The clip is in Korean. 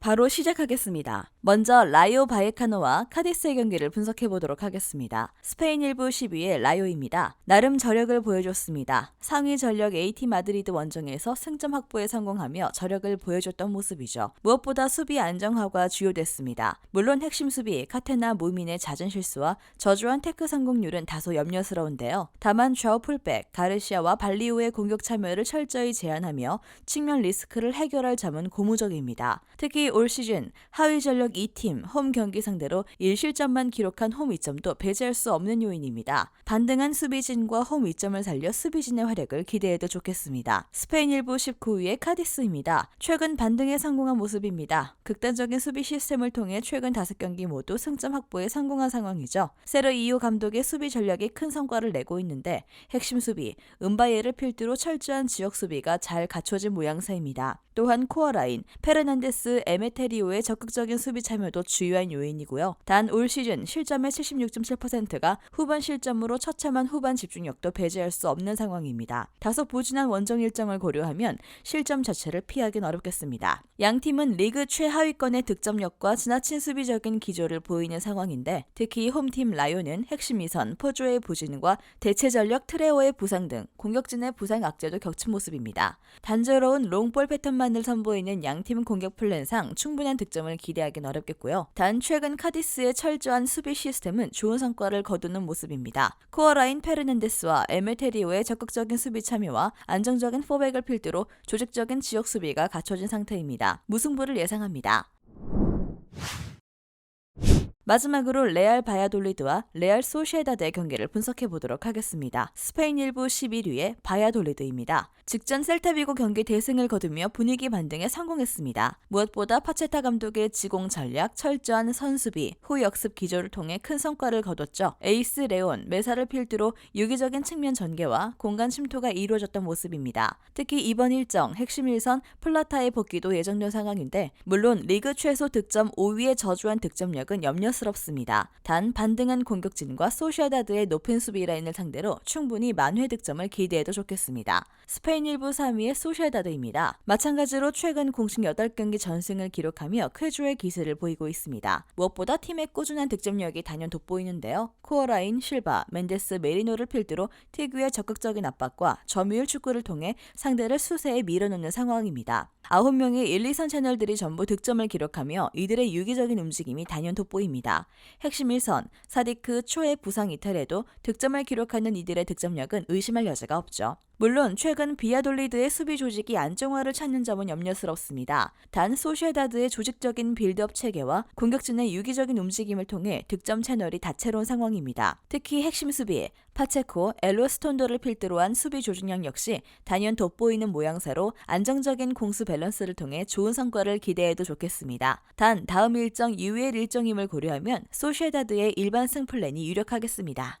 바로 시작하겠습니다. 먼저 라이오 바이카노와 카디스의 경기를 분석해 보도록 하겠습니다. 스페인 1부 10위의 라이오입니다. 나름 저력을 보여줬습니다. 상위 전력 AT 마드리드 원정에서 승점 확보에 성공하며 저력을 보여줬던 모습이죠. 무엇보다 수비 안정화가 주요됐습니다. 물론 핵심 수비 카테나 무민의 잦은 실수와 저조한 테크 성공률은 다소 염려스러운데요. 다만 좌우 풀백 가르시아와 발리오의 공격 참여를 철저히 제한하며 측면 리스크를 해결할 점은 고무적입니다. 특히 올 시즌 하위 전력 2팀 홈 경기 상대로 1실점만 기록한 홈 이점도 배제할 수 없는 요인입니다. 반등한 수비진과 홈 이점을 살려 수비진의 활약을 기대해도 좋겠습니다. 스페인 1부 19위의 카디스입니다. 최근 반등에 성공한 모습입니다. 극단적인 수비 시스템을 통해 최근 5경기 모두 승점 확보에 성공한 상황이죠. 세르 이오 감독의 수비 전략이 큰 성과를 내고 있는데 핵심 수비, 은바예를 필두로 철저한 지역 수비가 잘 갖춰진 모양새입니다. 또한 코어 라인, 페르난데스, 에메테리오의 적극적인 수비 참여도 주요한 요인이고요. 단 올 시즌 실점의 76.7%가 후반 실점으로 처참한 후반 집중력도 배제할 수 없는 상황입니다. 다소 부진한 원정 일정을 고려하면 실점 자체를 피하긴 어렵겠습니다. 양 팀은 리그 최하위권의 득점력과 지나친 수비적인 기조를 보이는 상황인데 특히 홈팀 라이온은 핵심 이선 포조의 부진과 대체 전력 트레오의 부상 등 공격진의 부상 악재도 겹친 모습입니다. 단조로운 롱볼 패턴만을 선보이는 양팀 공격 플랜상 충분한 득점을 기대하긴 어렵겠고요. 단 최근 카디스의 철저한 수비 시스템은 좋은 성과를 거두는 모습입니다. 코어라인 페르난데스와 에메테리오의 적극적인 수비 참여와 안정적인 포백을 필두로 조직적인 지역 수비가 갖춰진 상태입니다. 무승부를 예상합니다. 마지막으로 레알 바야돌리드와 레알 소시에다드의 경기를 분석해 보도록 하겠습니다. 스페인 1부 11위의 바야돌리드입니다. 직전 셀타비고 경기 대승을 거두며 분위기 반등에 성공했습니다. 무엇보다 파체타 감독의 지공 전략, 철저한 선수비, 후 역습 기조를 통해 큰 성과를 거뒀죠. 에이스 레온, 메사를 필두로 유기적인 측면 전개와 공간 침투가 이루어졌던 모습입니다. 특히 이번 일정 핵심 일선 플라타의 복귀도 예정된 상황인데 물론 리그 최소 득점 5위의 저조한 득점력은 염려 스럽습니다. 단 반등한 공격진과 소시아다드의 높은 수비 라인을 상대로 충분히 만회 득점을 기대해도 좋겠습니다. 스페인 1부 3위의 소시아다드입니다. 마찬가지로 최근 공식 8경기 전승을 기록하며 쾌조의 기세를 보이고 있습니다. 무엇보다 팀의 꾸준한 득점력이 단연 돋보이는데요. 코어라인, 실바, 멘데스, 메리노를 필두로 티그의 적극적인 압박과 점유율 축구를 통해 상대를 수세에 밀어넣는 상황입니다. 9명의 1, 2선 채널들이 전부 득점을 기록하며 이들의 유기적인 움직임이 단연 돋보입니다. 핵심 1선, 사디크, 초의 부상 이탈에도 득점을 기록하는 이들의 득점력은 의심할 여지가 없죠. 물론 최근 비아돌리드의 수비 조직이 안정화를 찾는 점은 염려스럽습니다. 단 소시에다드의 조직적인 빌드업 체계와 공격진의 유기적인 움직임을 통해 득점 채널이 다채로운 상황입니다. 특히 핵심 수비 파체코, 엘로스톤도를 필두로 한 수비 조직력 역시 단연 돋보이는 모양새로 안정적인 공수 밸런스를 통해 좋은 성과를 기대해도 좋겠습니다. 단 다음 일정 이후의 일정임을 고려하면 소시에다드의 일반 승 플랜이 유력하겠습니다.